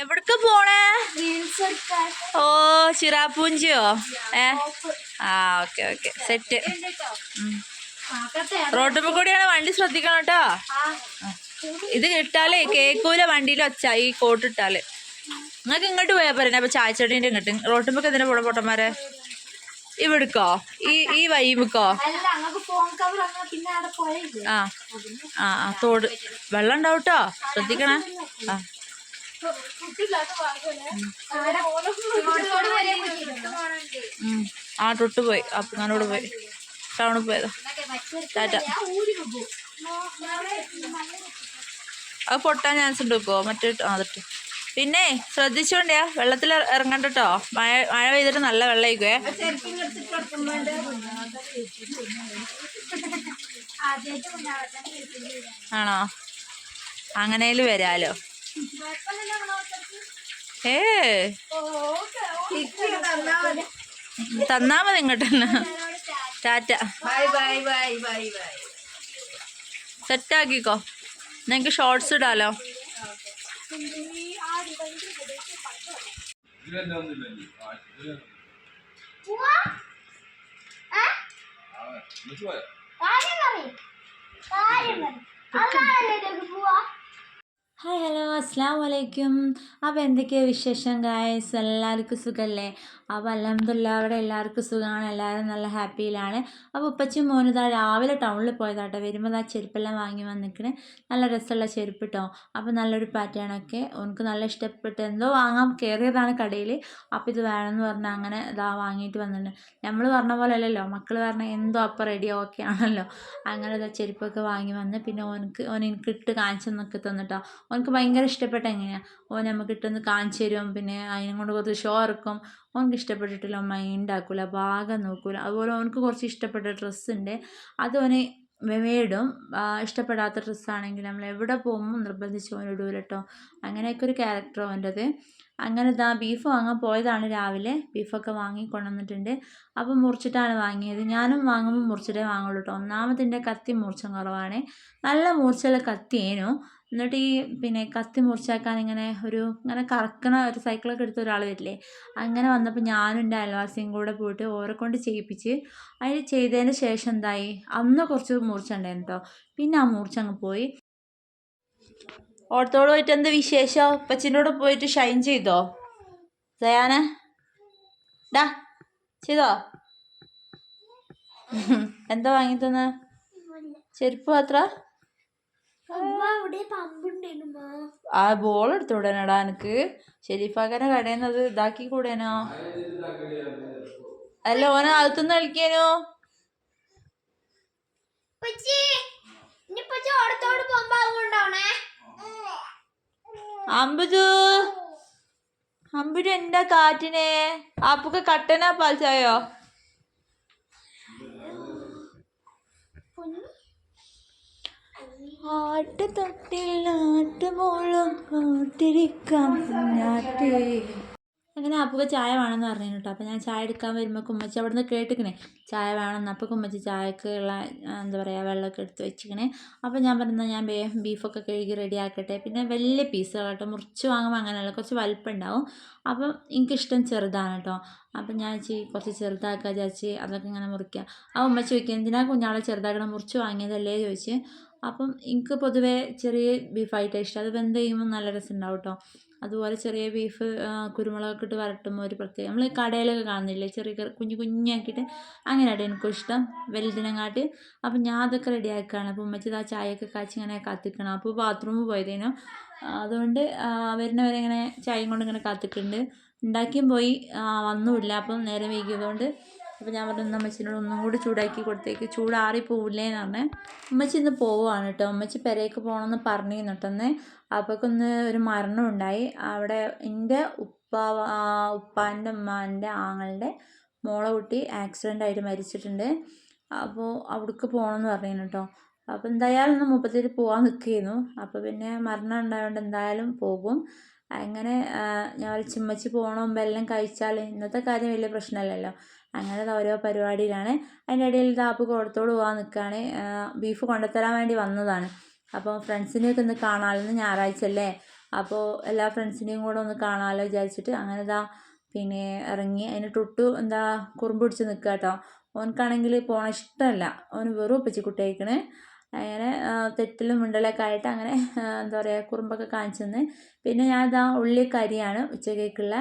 എവിടക്ക് പോണേ? ഓ ചിറാപ്പൂഞ്ചിയോ ഏ? ആ ഓക്കെ ഓക്കെ. സെറ്റ്. റോഡ് കൂടിയാണ് വണ്ടി ശ്രദ്ധിക്കണം കേട്ടോ. ഇത് ഇട്ടാലേ കേക്കൂല വണ്ടിയിൽ ഒച്ച ഈ കോട്ട് ഇട്ടാൽ നിങ്ങൾക്ക് ഇങ്ങോട്ട് പോയാൽ പോരെ. അപ്പൊ ചായച്ചടീന്റെ ഇങ്ങോട്ട്. റോട്ടുമ്പൊക്കെ എന്തിനാ പോണ പൊട്ടന്മാരെ? ഇവിടുക്കോ? ഈ ഈ വൈബിക്കോ? ആ ആ ആ തോട്. വെള്ളം ഉണ്ടാവും കേട്ടോ ശ്രദ്ധിക്കണേ. ആ. ആ തൊട്ട് പോയി. അപ്പങ്ങാനോട് പോയി. ടൗണിൽ പോയതാ. ടാറ്റ. അത് പൊട്ടാൻ ചാൻസ് ഉണ്ട് ഇപ്പോ. മറ്റേ അതിട്ട്. പിന്നെ ശ്രദ്ധിച്ചോണ്ടേ വെള്ളത്തിൽ ഇറങ്ങണ്ട കേട്ടോ മഴ മഴ പെയ്തിട്ട് നല്ല വെള്ളമായിക്കുവേ ആണോ? അങ്ങനേലും വരാലോ. ഏ. തന്നാ മതി ഇങ്ങോട്ട് തന്നെ tata. Bye bye bye bye bye. സെറ്റാക്കിക്കോ. നിങ്ങൾക്ക് ഷോർട്സ് ഇടാലോ. ഹായ് ഹലോ അസ്സാം വലൈക്കും അപ്പോൾ എന്തൊക്കെയാണ് വിശേഷം ഗായസ് എല്ലാവർക്കും സുഖമല്ലേ അപ്പോൾ അലഹമില്ല അവിടെ എല്ലാവർക്കും സുഖമാണ് എല്ലാവരും നല്ല ഹാപ്പിയിലാണ്. അപ്പോൾ ഉപ്പച്ചും മോനും രാവിലെ ടൗണിൽ പോയതാട്ടോ. വരുമ്പോൾ ആ ചെരുപ്പെല്ലാം വാങ്ങി വന്നിക്കണേ. നല്ല രസമുള്ള ചെരുപ്പ് കേട്ടോ അപ്പോൾ നല്ലൊരു പാറ്റേണൊക്കെ ഉനക്ക് നല്ല ഇഷ്ടപ്പെട്ട് എന്തോ വാങ്ങാൻ കയറിയതാണ് കടയിൽ അപ്പോൾ ഇത് വേണമെന്ന് പറഞ്ഞാൽ അങ്ങനെ ഇതാ വാങ്ങിയിട്ട് വന്നിട്ടുണ്ട്. നമ്മൾ പറഞ്ഞ പോലെ അല്ലല്ലോ മക്കൾ പറഞ്ഞ എന്തോ അപ്പം റെഡി ഓക്കെ ആണല്ലോ. അങ്ങനെ ഇതാ ചെരുപ്പൊക്കെ വാങ്ങി വന്ന് പിന്നെ ഓനക്ക് ഓൻ എനിക്ക് ഇട്ട് കാണിച്ചെന്നൊക്കെ തന്നിട്ടോ ഓനക്ക് ഭയങ്കര ഇഷ്ടപ്പെട്ട എങ്ങനെയാണ് ഓൻ നമുക്ക് ഇട്ടൊന്ന് കാണിച്ചു തരും. പിന്നെ അതിനെ കൊണ്ട് കുറച്ച് ഷോ ഇറക്കും. ഓനക്ക് ഇഷ്ടപ്പെട്ടിട്ടില്ല മൈൻഡ് ആക്കൂല ഭാഗം നോക്കൂല. അതുപോലെ ഓനക്ക് കുറച്ച് ഇഷ്ടപ്പെട്ട ഡ്രസ്സ് ഉണ്ട് അത് ഓന് മേടും ഇഷ്ടപ്പെടാത്ത ഡ്രസ്സാണെങ്കിൽ നമ്മൾ എവിടെ പോകുമ്പോൾ നിർബന്ധിച്ച് ഓൻ ഇടൂല കേട്ടോ അങ്ങനെയൊക്കെ ഒരു ക്യാരക്ടർ ഓന്റെത് അങ്ങനെ ഇതാ ബീഫ് വാങ്ങാൻ പോയതാണ് രാവിലെ. ബീഫൊക്കെ വാങ്ങി കൊണ്ടുവന്നിട്ടുണ്ട്. അപ്പം മുറിച്ചിട്ടാണ് വാങ്ങിയത്. ഞാനും വാങ്ങുമ്പോൾ മുറിച്ചിട്ടേ വാങ്ങുള്ളൂ കേട്ടോ ഒന്നാമതിന്റെ കത്തി മൂർച്ചം കുറവാണ്. നല്ല മൂർച്ചയുള്ള കത്തിയേനു എന്നിട്ട് ഈ പിന്നെ കത്തി മുറിച്ചാക്കാൻ ഇങ്ങനെ ഒരു ഇങ്ങനെ കറക്കണ ഒരു സൈക്കിളൊക്കെ എടുത്ത ഒരാൾ വരില്ലേ? അങ്ങനെ വന്നപ്പോൾ ഞാനും എന്റെ അയൽവാസിയും കൂടെ പോയിട്ട് ഓരെ കൊണ്ട് ചെയ്യിപ്പിച്ച് അതിന് ചെയ്തതിന് ശേഷം എന്തായി? അന്ന് കുറച്ച് മുറിച്ചുണ്ടായിരുന്നു കേട്ടോ പിന്നെ ആ മുറിച്ച് അങ്ങ് പോയി. ഓടത്തോട് പോയിട്ട് എന്താ വിശേഷം? അപ്പച്ചിനോട് പോയിട്ട് ഷൈൻ ചെയ്തോ? സയാന? ഡാ ചെയ്തോ? എന്താ വാങ്ങി തന്നെ? ചെരുപ്പ് മാത്ര? ആ ബോൾ എടുത്തുവിടാനടാ എനിക്ക് ഷെരീഫാക്കാനെ കടയിൽ നിന്ന് അത് ഇതാക്കി കൂടേനോ? അല്ല ഓന അകത്തുനിന്ന് കളിക്കാനോ? അമ്പുജു അമ്പുജു എന്താ കാറ്റിനെ? അപ്പൊക്ക് കട്ടനാ പാൽച്ചായോ? ആട്ടുതൊട്ടിൽ ആട്ടുമോളും കാത്തിരിക്കാം. അങ്ങനെ അപ്പൂപ്പ ചായ വേണമെന്ന് പറഞ്ഞു കേട്ടോ. അപ്പോൾ ഞാൻ ചായ എടുക്കാൻ വരുമ്പോൾ കുമ്മച്ചി അവിടെ നിന്ന് കേട്ടിക്കണേ. ചായ വേണമെന്ന്. അപ്പോൾ കുമ്മച്ചി ചായക്ക് ഉള്ള എന്താ പറയുക വെള്ളമൊക്കെ എടുത്ത് വെച്ചിക്കണേ. അപ്പോൾ ഞാൻ പറഞ്ഞാൽ ഞാൻ ബേ ബീഫൊക്കെ കഴുകി റെഡി ആക്കട്ടെ. പിന്നെ വലിയ പീസുകൾ കേട്ടോ മുറിച്ച് വാങ്ങുമ്പോൾ അങ്ങനെയല്ല. കുറച്ച് വലിപ്പം ഉണ്ടാവും അപ്പം എനിക്കിഷ്ടം ചെറുതാണ് കേട്ടോ. അപ്പം ഞാൻ ചേച്ചി കുറച്ച് ചെറുതാക്കുക ചേച്ചി അതൊക്കെ ഇങ്ങനെ മുറിക്കുക ആ ഉമ്മച്ചി ചോദിക്കുക എന്തിനാ കുഞ്ഞാളെ ചെറുതാക്കണം? മുറിച്ച് വാങ്ങിയതല്ലേ? ചോദിച്ച്. അപ്പം എനിക്ക് പൊതുവേ ചെറിയ ബീഫായിട്ടാണ് ഇഷ്ടം. അത് വെന്ത് കഴിയുമ്പോൾ നല്ല രസം ഉണ്ടാവും കേട്ടോ അതുപോലെ ചെറിയ ബീഫ് കുരുമുളകൊക്കെ ഇട്ട് വരട്ടുമ്പോൾ ഒരു പ്രത്യേക നമ്മൾ കടയിലൊക്കെ കാണുന്നില്ലേ? ചെറിയ കുഞ്ഞു കുഞ്ഞാക്കിയിട്ട് അങ്ങനെയാണ് എനിക്കും ഇഷ്ടം. വലുതിനെങ്ങാട്ട്. അപ്പം ഞാൻ അതൊക്കെ റെഡിയാക്കുകയാണ് അപ്പോൾ ഉമ്മച്ചത് ആ ചായയൊക്കെ കാച്ചി ഇങ്ങനെ കാത്തിക്കണം. അപ്പോൾ ബാത്റൂമിൽ പോയതേനു. അതുകൊണ്ട് വരുന്നവരെ ഇങ്ങനെ ചായയും കൊണ്ട് ഇങ്ങനെ കാത്തിക്കുന്നുണ്ട് ഉണ്ടാക്കിയും പോയി വന്നുമില്ല അപ്പം നേരെ വൈകിയതുകൊണ്ട് അപ്പോൾ ഞാൻ പറഞ്ഞു അമ്മച്ചിനോട് ഒന്നും കൂടി ചൂടാക്കി കൊടുത്തേക്ക്. ചൂടാറി പോവില്ലേ എന്ന് പറഞ്ഞേ അമ്മച്ചി ഇന്ന് പോവുകയാണ് കേട്ടോ. അമ്മച്ചി പെരേക്ക് പോകണമെന്ന് പറഞ്ഞിരുന്നു കേട്ടൊന്ന് അപ്പോഴൊക്കൊന്ന് ഒരു മരണം ഉണ്ടായി. അവിടെ എന്റെ ഉപ്പ ഉപ്പാന്റെ ഉമ്മാന്റെ ആങ്ങളുടെ മോളെ കുട്ടി ആക്സിഡന്റ് ആയിട്ട് മരിച്ചിട്ടുണ്ട്. അപ്പോൾ അവിടേക്ക് പോകണമെന്ന് പറഞ്ഞു കേട്ടോ. അപ്പോൾ എന്തായാലും ഒന്ന് മുപ്പത്തേര് പോകാൻ നിൽക്കുകയായിരുന്നു. അപ്പോൾ പിന്നെ മരണം ഉണ്ടായതുകൊണ്ട് എന്തായാലും പോകും. അങ്ങനെ ഞാൻ ചിമ്മച്ചി പോകണം മുമ്പ് എല്ലാം കഴിച്ചാൽ ഇന്നത്തെ കാര്യം വലിയ പ്രശ്നമല്ലല്ലോ. അങ്ങനെ ഓരോ പരിപാടിയിലാണ്. അതിന്റെ ഇടയിൽ താപ്പ് കുളത്തോട് പോകാൻ നിൽക്കുകയാണ് ബീഫ് കൊണ്ടുത്തരാൻ വേണ്ടി വന്നതാണ്. അപ്പോൾ ഫ്രണ്ട്സിനെയൊക്കെ ഒന്ന് കാണാമെന്ന് ഞായറാഴ്ച അല്ലേ? അപ്പോൾ എല്ലാ ഫ്രണ്ട്സിനെയും കൂടെ ഒന്ന് കാണാമല്ലോ വിചാരിച്ചിട്ട് അങ്ങനെ ഇതാ പിന്നെ ഇറങ്ങി. അതിന് തൊട്ടു എന്താ കുറുമ്പ് പിടിച്ച് നിൽക്കുക കേട്ടോ ഓനക്കാണെങ്കിൽ പോണ ഇഷ്ടമല്ല. ഓന് വെറും ഒപ്പിച്ച് കുട്ടിയേക്കണ് അങ്ങനെ തെറ്റിലും മുണ്ടലൊക്കെ ആയിട്ട് അങ്ങനെ എന്താ പറയുക കുറുമ്പൊക്കെ കാണിച്ചു തന്ന്. പിന്നെ ഞാൻ ഇതാ ഉള്ളി കരിയാണ് ഉച്ചക്കേക്കുള്ള.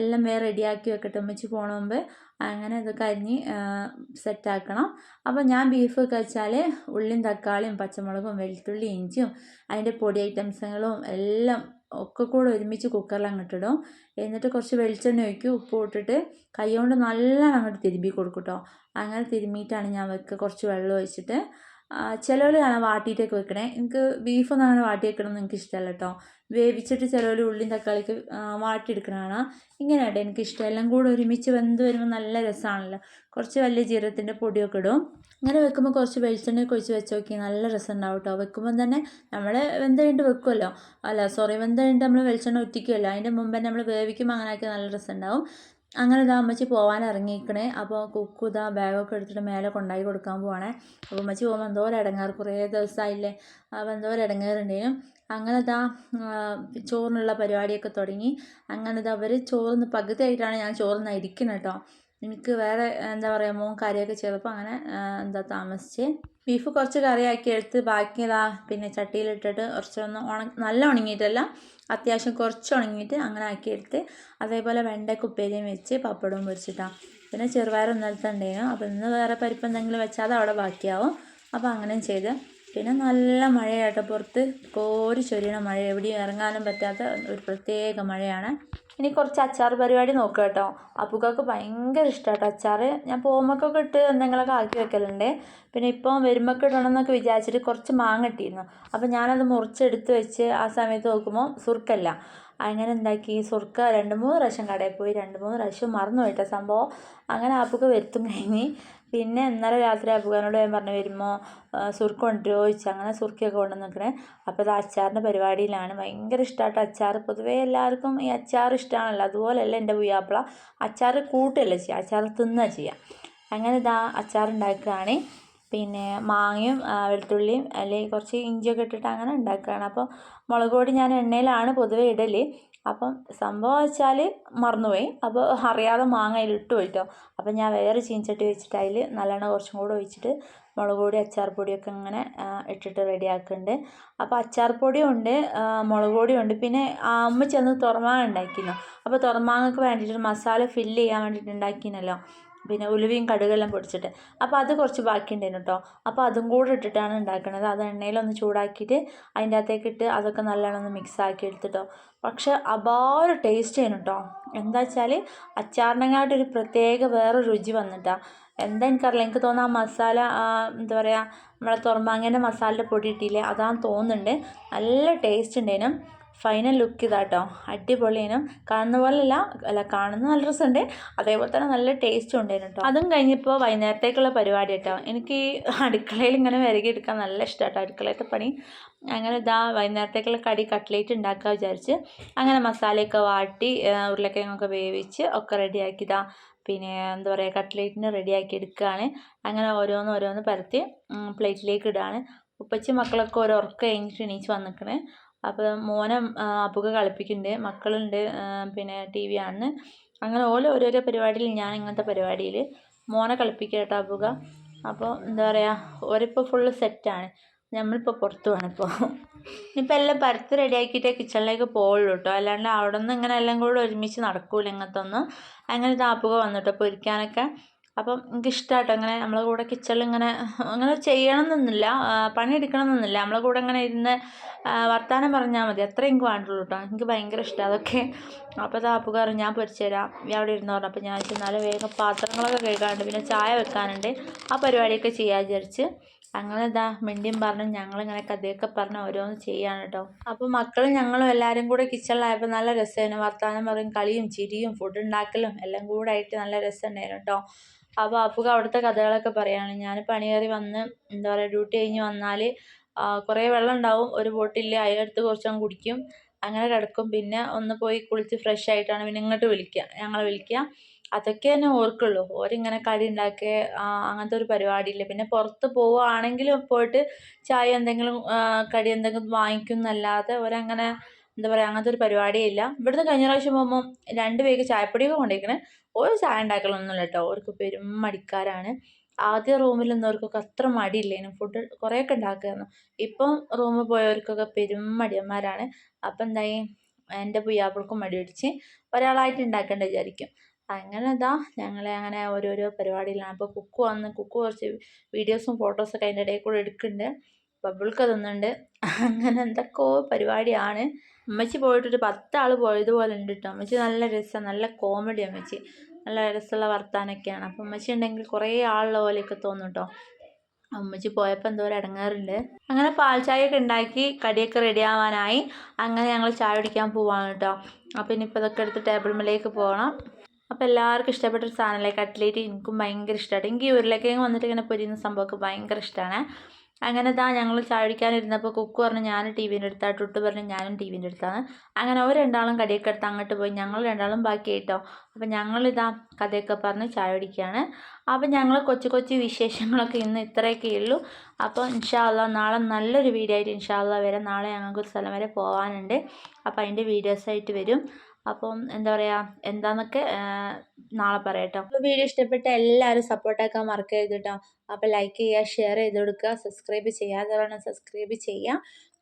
എല്ലാം വേറെ റെഡിയാക്കി വെക്കട്ടെ ഉമ്മച്ചി പോണ മുമ്പ്. അങ്ങനെ ഇതൊക്കെ അരിഞ്ഞ് സെറ്റാക്കണം. അപ്പോൾ ഞാൻ ബീഫ് ഒക്കെ വെച്ചാൽ ഉള്ളിയും തക്കാളിയും പച്ചമുളകും വെളുത്തുള്ളി ഇഞ്ചിയും അതിന്റെ പൊടി ഐറ്റംസുകളും എല്ലാം ഒക്കെ കൂടെ ഒരുമിച്ച് കുക്കറിൽ അങ്ങോട്ട് ഇടും. എന്നിട്ട് കുറച്ച് വെളിച്ചെണ്ണ ഒഴിക്കും ഉപ്പ് ഇട്ടിട്ട് കൈ കൊണ്ട് നല്ലോണം അങ്ങോട്ട് തിരുമ്പി കൊടുക്കും കേട്ടോ അങ്ങനെ തിരുമ്മിയിട്ടാണ് ഞാൻ വെക്കുക. കുറച്ച് വെള്ളം ഒഴിച്ചിട്ട് ചിലവർ കാണാൻ വാട്ടിയിട്ടൊക്കെ വെക്കണേ. എനിക്ക് ബീഫൊന്നും അങ്ങനെ വാട്ടി വെക്കണമെന്ന് എനിക്ക് ഇഷ്ടമല്ല കേട്ടോ വേവിച്ചിട്ട് ചിലവർ ഉള്ളിയും തക്കാളിക്ക് വാട്ടിയെടുക്കണതാണ് ഇങ്ങനെയാട്ടോ എനിക്ക് ഇഷ്ടം. എല്ലാം കൂടെ ഒരുമിച്ച് വെന്ത് വരുമ്പോൾ നല്ല രസമാണല്ലോ കുറച്ച് വലിയ ജീരകത്തിന്റെ പൊടിയൊക്കെ ഇടും. ഇങ്ങനെ വെക്കുമ്പോൾ കുറച്ച് വെളിച്ചെണ്ണയൊക്കെ ഒഴിച്ച് വെച്ച് നോക്കി നല്ല രസം ഉണ്ടാവും കേട്ടോ വെക്കുമ്പോൾ തന്നെ നമ്മൾ വെന്ത് കഴിഞ്ഞിട്ട് വെക്കുമല്ലോ അല്ല സോറി വെന്ത് കഴിഞ്ഞിട്ട് നമ്മൾ വെളിച്ചെണ്ണ ഒറ്റിക്കുമല്ലോ അതിന്റെ മുമ്പ് തന്നെ നമ്മൾ വേവിക്കുമ്പോൾ അങ്ങനെ ആക്കി നല്ല രസം ഉണ്ടാവും അങ്ങനെ ഇതാ അമ്മച്ചി പോകാൻ ഇറങ്ങിയിരിക്കണേ അപ്പോൾ കുക്കു ഇതാ ബാഗൊക്കെ എടുത്തിട്ട് മേലെ കൊണ്ടായി കൊടുക്കാൻ പോവാണേ. അപ്പോൾ അമ്മച്ചി പോകുമ്പോൾ എന്തോ ഒരു ഇടങ്ങാറ് കുറേ ദിവസമായില്ലേ അപ്പോൾ എന്തോ ഒരു ഇടങ്ങാറുണ്ടേനും അങ്ങനെ ഇതാ ചോറിനുള്ള പരിപാടിയൊക്കെ തുടങ്ങി. അങ്ങനെ ഇതാ അവർ ചോറിന്ന് പകുതിയായിട്ടാണ് ഞാൻ ചോറിന്ന് ഇരിക്കുന്നത് കേട്ടോ. എനിക്ക് വേറെ എന്താ പറയുക മോൻ കറിയൊക്കെ ചെയ്തപ്പോൾ അങ്ങനെ എന്താ താമസിച്ച്. ബീഫ് കുറച്ച് കറിയാക്കി എടുത്ത് ബാക്കി ഇതാ പിന്നെ ചട്ടിയിലിട്ടിട്ട് കുറച്ചൊന്ന് ഉണ നല്ല ഉണങ്ങിയിട്ടല്ല അത്യാവശ്യം കുറച്ച് ഉണങ്ങിയിട്ട് അങ്ങനെ ആക്കിയെടുത്ത് അതേപോലെ വെണ്ടയ്ക്ക ഉപ്പേരിയും വെച്ച് പപ്പടവും പൊരിച്ചിട്ടാണ് പിന്നെ ചെറുപയർ ഇന്നലത്തെ ഉണ്ടായിരുന്നു. അപ്പോൾ ഇന്ന് വേറെ പരിപ്പ് എന്തെങ്കിലും വെച്ചാൽ അത് അവിടെ ബാക്കിയാവും. അപ്പോൾ അങ്ങനെയും ചെയ്ത് പിന്നെ നല്ല മഴയാട്ടോ. പുറത്ത് കോരി ചൊരിയണ മഴ. എവിടെയും ഇറങ്ങാനും പറ്റാത്ത ഒരു പ്രത്യേക മഴയാണ്. ഇനി കുറച്ച് അച്ചാർ പരിപാടി നോക്കുക കേട്ടോ. അപ്പുക്കൊക്കെ ഭയങ്കര ഇഷ്ടമാട്ടോ അച്ചാർ ഞാൻ പോകുമ്പോഴൊക്കെ ഇട്ട് എന്തെങ്കിലുമൊക്കെ ആക്കി വെക്കലുണ്ട്. പിന്നെ ഇപ്പോൾ വരുമ്പോൾ ഇടണം എന്നൊക്കെ വിചാരിച്ചിട്ട് കുറച്ച് മാങ്ങ ഇട്ടിരുന്നു. അപ്പോൾ ഞാനത് മുറിച്ചെടുത്ത് വെച്ച് ആ സമയത്ത് നോക്കുമ്പോൾ സുർക്കല്ല. അങ്ങനെ എന്താക്കി? സുർക്ക രണ്ട് മൂന്ന് പ്രാവശ്യം കടയിൽ പോയി. രണ്ട് മൂന്ന് പ്രാവശ്യം മറന്നു പോയിട്ട സംഭവം. അങ്ങനെ ആപ്പൊക്കെ വരുത്തും കഴിഞ്ഞ് പിന്നെ ഇന്നലെ രാത്രി അപ്പുക്കാനോട് ഞാൻ പറഞ്ഞു വരുമ്പോൾ സുർക്ക കൊണ്ടുവരുമോ? ചോദിച്ചു. അങ്ങനെ സുർക്കയൊക്കെ കൊണ്ടു നിൽക്കണേ അപ്പോൾ ഇത് അച്ചാറിന്റെ പരിപാടിയിലാണ്. ഭയങ്കര ഇഷ്ടമായിട്ട് അച്ചാർ. പൊതുവേ എല്ലാവർക്കും ഈ അച്ചാർ ഇഷ്ടമാണല്ലോ. അതുപോലെയല്ല എന്റെ പുയ്യാപ്പിള. അച്ചാർ കൂട്ടുകയല്ല ചെയ്യുക. അച്ചാർ തിന്നുക ചെയ്യുക. അങ്ങനെ ഇതാ അച്ചാർ ഉണ്ടാക്കുകയാണ്. പിന്നെ മാങ്ങയും വെളുത്തുള്ളിയും അല്ലെങ്കിൽ കുറച്ച് ഇഞ്ചിയൊക്കെ ഇട്ടിട്ട് അങ്ങനെ ഉണ്ടാക്കുകയാണ്. അപ്പോൾ മുളക് പൊടി ഞാൻ എണ്ണയിലാണ് പൊതുവേ ഇടൽ അപ്പം സംഭവം വെച്ചാൽ മറന്നുപോയി. അപ്പോൾ അറിയാതെ മാങ്ങ അതിൽ ഇട്ട് പോയിട്ടോ. അപ്പം ഞാൻ വേറെ ചീനച്ചട്ടി വെച്ചിട്ട് അതിൽ നല്ലോണം കുറച്ചും കൂടെ ഒഴിച്ചിട്ട് മുളക് പൊടി അച്ചാർ പൊടിയൊക്കെ ഇങ്ങനെ ഇട്ടിട്ട് റെഡിയാക്കുന്നുണ്ട് അപ്പോൾ അച്ചാർ പൊടിയുണ്ട് മുളക് പൊടിയും ഉണ്ട്. പിന്നെ അമ്മ ചെന്ന് തുറമാങ്ങ ഉണ്ടാക്കിയിരുന്നു അപ്പോൾ തുറമാങ്ങക്ക് വേണ്ടിയിട്ട് മസാല ഫില്ല് ചെയ്യാൻ വേണ്ടിയിട്ട് ഉണ്ടാക്കിനല്ലോ പിന്നെ ഉലുവയും കടുകെല്ലാം പൊടിച്ചിട്ട്. അപ്പോൾ അത് കുറച്ച് ബാക്കി ഉണ്ടായിരുന്നു കേട്ടോ അപ്പോൾ അതും കൂടെ ഇട്ടിട്ടാണ് ഉണ്ടാക്കുന്നത് അത് എണ്ണയിലൊന്ന് ചൂടാക്കിയിട്ട് അതിന്റെ അകത്തേക്ക് ഇട്ട് അതൊക്കെ നല്ലോണം ഒന്ന് മിക്സ് ആക്കി എടുത്തിട്ടോ. പക്ഷേ അപാര ടേസ്റ്റ് ചെയ്യണം കേട്ടോ എന്താ വെച്ചാൽ അച്ചാറിനെങ്ങാട്ട് ഒരു പ്രത്യേക വേറെ രുചി വന്നിട്ടാണ് എന്താ എനിക്കറിയില്ല. എനിക്ക് തോന്നുന്നു ആ മസാല എന്താ പറയുക നമ്മളെ തുറമാങ്ങേന്റെ മസാലയുടെ പൊടി ഇട്ടില്ലേ അതാന്ന് തോന്നുന്നുണ്ട്. നല്ല ടേസ്റ്റ് ഉണ്ടായിരുന്നു. ഫൈനൽ ലുക്ക് ഇതാട്ടോ. അടിപൊളിയേനും കാണുന്ന പോലെയല്ല അല്ല കാണുന്ന നല്ല രസമുണ്ട്. അതേപോലെ തന്നെ നല്ല ടേസ്റ്റും ഉണ്ടായിരുന്നു കേട്ടോ അതും കഴിഞ്ഞപ്പോൾ വൈകുന്നേരത്തേക്കുള്ള പരിപാടി കേട്ടോ എനിക്ക് ഈ അടുക്കളയിൽ ഇങ്ങനെ വിരകി എടുക്കാൻ നല്ല ഇഷ്ടമാട്ടോ അടുക്കളയിലത്തെ പണി. അങ്ങനെ ഇതാ വൈകുന്നേരത്തേക്കുള്ള കടി കട്ട്ലേറ്റ് ഉണ്ടാക്കുക വിചാരിച്ച് അങ്ങനെ മസാലയൊക്കെ വാട്ടി ഉരുളക്കിഴങ്ങൊക്കെ വേവിച്ച് ഒക്കെ റെഡിയാക്കി ഇതാ പിന്നെ എന്താ പറയുക കട്ട്ലേറ്റിന് റെഡിയാക്കി എടുക്കുകയാണ് അങ്ങനെ ഓരോന്ന് ഓരോന്ന് പരത്തി പ്ലേറ്റിലേക്ക് ഇടുകയാണ് ഉപ്പച്ചി മക്കളൊക്കെ ഓരോ ഉറക്കം കഴിഞ്ഞിട്ട് എണീച്ച് വന്നിക്കണേ. അപ്പോൾ മോനെ അപ്പുക കളിപ്പിക്കുന്നുണ്ട്. മക്കളുണ്ട് പിന്നെ ടി വി ആണ്. അങ്ങനെ ഓരോ ഓരോരോ പരിപാടിയിൽ ഞാൻ ഇങ്ങനത്തെ പരിപാടിയിൽ മോനെ കളിപ്പിക്കുക കേട്ടോ അപ്പുക അപ്പോൾ എന്താ പറയുക ഓരിപ്പോൾ ഫുള്ള് സെറ്റാണ് നമ്മളിപ്പോൾ പുറത്ത് വേണിപ്പോൾ ഇനിയിപ്പോൾ എല്ലാം പരത്ത് റെഡിയാക്കിയിട്ടേ കിച്ചണിലേക്ക് പോകുള്ളൂ കേട്ടോ അല്ലാണ്ട് അവിടെ നിന്ന് ഇങ്ങനെ എല്ലാം കൂടെ ഒരുമിച്ച് നടക്കൂല ഇങ്ങനത്തെ ഒന്നും അങ്ങനെ താപ്പുക വന്നിട്ടോ പൊരിക്കാനൊക്കെ. അപ്പം എനിക്ക് ഇഷ്ടമാട്ടോ അങ്ങനെ നമ്മളെ കൂടെ കിച്ചണിൽ ഇങ്ങനെ അങ്ങനെ ചെയ്യണം എന്നൊന്നുമില്ല പണിയെടുക്കണം എന്നൊന്നുമില്ല നമ്മളെ കൂടെ ഇങ്ങനെ ഇരുന്ന് വർത്തമാനം പറഞ്ഞാൽ മതി. അത്ര എനിക്ക് വേണ്ടുള്ളൂ കേട്ടോ എനിക്ക് ഭയങ്കര ഇഷ്ടമാണ് അതൊക്കെ. അപ്പോൾ താപ്പുകാരൻ ഞാൻ പൊരിച്ചു തരാം. ഞാൻ അവിടെ ഇരുന്ന് പറഞ്ഞു. അപ്പോൾ ഞാൻ ചെന്നാലും വേഗം പാത്രങ്ങളൊക്കെ കഴുകാണ്ട് പിന്നെ ചായ വെക്കാനുണ്ട്. ആ പരിപാടിയൊക്കെ ചെയ്യാൻ വിചാരിച്ച്. അങ്ങനെ ഇതാ മിണ്ടിയും പറഞ്ഞു ഞങ്ങളിങ്ങനെ കഥയൊക്കെ പറഞ്ഞ് ഓരോന്ന് ചെയ്യാണ് കേട്ടോ അപ്പോൾ മക്കളും ഞങ്ങളും എല്ലാവരും കൂടെ കിച്ചണിലായപ്പോൾ നല്ല രസമായിരുന്നു. വർത്തമാനം പറയും കളിയും ചിരിയും ഫുഡ് ഉണ്ടാക്കലും എല്ലാം കൂടെ ആയിട്ട് നല്ല രസമുണ്ടായിരുന്നു കേട്ടോ അപ്പോൾ അപ്പുക അവിടുത്തെ കഥകളൊക്കെ പറയാണ്. ഞാൻ പണി കയറി വന്ന് എന്താ പറയുക ഡ്യൂട്ടി കഴിഞ്ഞ് വന്നാൽ കുറേ വെള്ളം ഉണ്ടാവും. ഒരു ബോട്ടിൽ അതിലെടുത്ത് കുറച്ചും കുടിക്കും. അങ്ങനെ കിടക്കും. പിന്നെ ഒന്ന് പോയി കുളിച്ച് ഫ്രഷ് ആയിട്ടാണ് പിന്നെ ഇങ്ങോട്ട് വിളിക്കുക ഞങ്ങളെ വിളിക്കുക അതൊക്കെ തന്നെ ഓർക്കുള്ളൂ. ഓരിങ്ങനെ കടി ഉണ്ടാക്കുക അങ്ങനത്തെ ഒരു പരിപാടിയില്ല. പിന്നെ പുറത്ത് പോവുകയാണെങ്കിലും പോയിട്ട് ചായ എന്തെങ്കിലും കടി എന്തെങ്കിലും വാങ്ങിക്കും എന്നല്ലാതെ ഓരങ്ങനെ എന്താ പറയുക അങ്ങനത്തെ ഒരു പരിപാടിയില്ല ഇവിടുന്ന് കഴിഞ്ഞ പ്രാവശ്യം പോകുമ്പോൾ രണ്ട് പേർക്ക് ചായപ്പൊടിയൊക്കെ കൊണ്ടിരിക്കണേ ഒരു ചായ ഉണ്ടാക്കലൊന്നുമില്ല കേട്ടോ അവർക്ക് പെരും മടിക്കാരാണ്. ആദ്യ റൂമിൽ നിന്നവർക്കൊക്കെ അത്ര മടിയില്ലേനു. ഫുഡ് കുറേയൊക്കെ ഉണ്ടാക്കുമായിരുന്നു ഇപ്പം റൂമിൽ പോയവർക്കൊക്കെ പെരും മടിയന്മാരാണ്. അപ്പം എന്തായി? എന്റെ പുയ്യാപ്പിൾക്കും മടി പിടിച്ച് ഒരാളായിട്ട് ഉണ്ടാക്കേണ്ട വിചാരിക്കും. അങ്ങനെ ഇതാ ഞങ്ങളെ അങ്ങനെ ഓരോരോ പരിപാടിയിലാണ്. അപ്പോൾ കുക്ക് വന്ന് കുക്ക് കുറച്ച് വീഡിയോസും ഫോട്ടോസൊക്കെ അതിന്റെ ഇടയിൽ കൂടെ എടുക്കുന്നുണ്ട്. ബബിൾക്ക് തിന്നുന്നുണ്ട് അങ്ങനെ എന്തൊക്കെയോ പരിപാടിയാണ്. അമ്മച്ചി പോയിട്ടൊരു പത്താൾ പോയതുപോലെ ഉണ്ട് കേട്ടോ അമ്മച്ചി നല്ല രസം നല്ല കോമഡി അമ്മച്ചി. നല്ല രസമുള്ള വർത്താനൊക്കെയാണ്. അപ്പം അമ്മച്ചി ഉണ്ടെങ്കിൽ കുറേ ആളുള്ള പോലെയൊക്കെ തോന്നും കേട്ടോ അമ്മച്ചി പോയപ്പോൾ എന്തോ ഇടങ്ങാറുണ്ട് അങ്ങനെ പാൽ ചായയൊക്കെ ഉണ്ടാക്കി കടിയൊക്കെ റെഡിയാവാനായി അങ്ങനെ ഞങ്ങൾ ചായ കുടിക്കാൻ പോവാണ് കേട്ടോ അപ്പോൾ ഇനിയിപ്പോൾ ഇതൊക്കെ എടുത്ത് ടേബിൾ മേലേക്ക് പോകണം. അപ്പോൾ എല്ലാവർക്കും ഇഷ്ടപ്പെട്ട ഒരു സാധനമല്ലേ കട്ട്ലേറ്റ് എനിക്കും ഭയങ്കര ഇഷ്ടമാണ് എനിക്ക് ഉരുളക്കിഴങ്ങ് വന്നിട്ട് ഇങ്ങനെ പൊരിയുന്ന സംഭവമൊക്കെ ഭയങ്കര ഇഷ്ടമാണ് അങ്ങനെ താ ഞങ്ങൾ ചായ കുടിക്കാനിരുന്നപ്പോൾ കുക്ക് പറഞ്ഞു ഞാൻ ടി വിന്റെ അടുത്താണ് ടുട്ട് പറഞ്ഞു ഞാനും ടി വിന്റെ അടുത്താണ്. അങ്ങനെ അവർ രണ്ടാളും കടിയൊക്കെ എടുത്ത് അങ്ങോട്ട് പോയി. ഞങ്ങൾ രണ്ടാളും ബാക്കി കേട്ടോ അപ്പം ഞങ്ങളിതാ കഥയൊക്കെ പറഞ്ഞ് ചായ കുടിക്കുകയാണ് അപ്പം ഞങ്ങൾ കൊച്ചു കൊച്ചു വിശേഷങ്ങളൊക്കെ ഇന്ന് ഇത്രയൊക്കെ ഉള്ളൂ. അപ്പോൾ ഇൻഷാല്ല നാളെ നല്ലൊരു വീഡിയോ ആയിട്ട് ഇൻഷാല്ല വരാം. നാളെ ഞങ്ങൾക്ക് ഒരു സ്ഥലം വരെ പോകാനുണ്ട് അപ്പോൾ അതിന്റെ വീഡിയോസായിട്ട് വരും. അപ്പം എന്താ പറയുക എന്താന്നൊക്കെ നാളെ പറയാം അപ്പൊ വീഡിയോ ഇഷ്ടപ്പെട്ട എല്ലാവരും സപ്പോർട്ടാക്കാൻ മറക്കരുത് കേട്ടോ അപ്പോൾ ലൈക്ക് ചെയ്യുക ഷെയർ ചെയ്ത് കൊടുക്കുക സബ്സ്ക്രൈബ് ചെയ്യാതെ വേണം സബ്സ്ക്രൈബ് ചെയ്യുക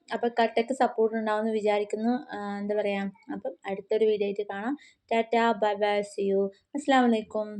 അപ്പോൾ കട്ടക്ക് സപ്പോർട്ട് ഉണ്ടാവുമെന്ന് വിചാരിക്കുന്നു. എന്താ പറയുക അപ്പം അടുത്തൊരു വീഡിയോ ആയിട്ട് കാണാം. Tata bye bye see you അസ്സാം വലൈക്കും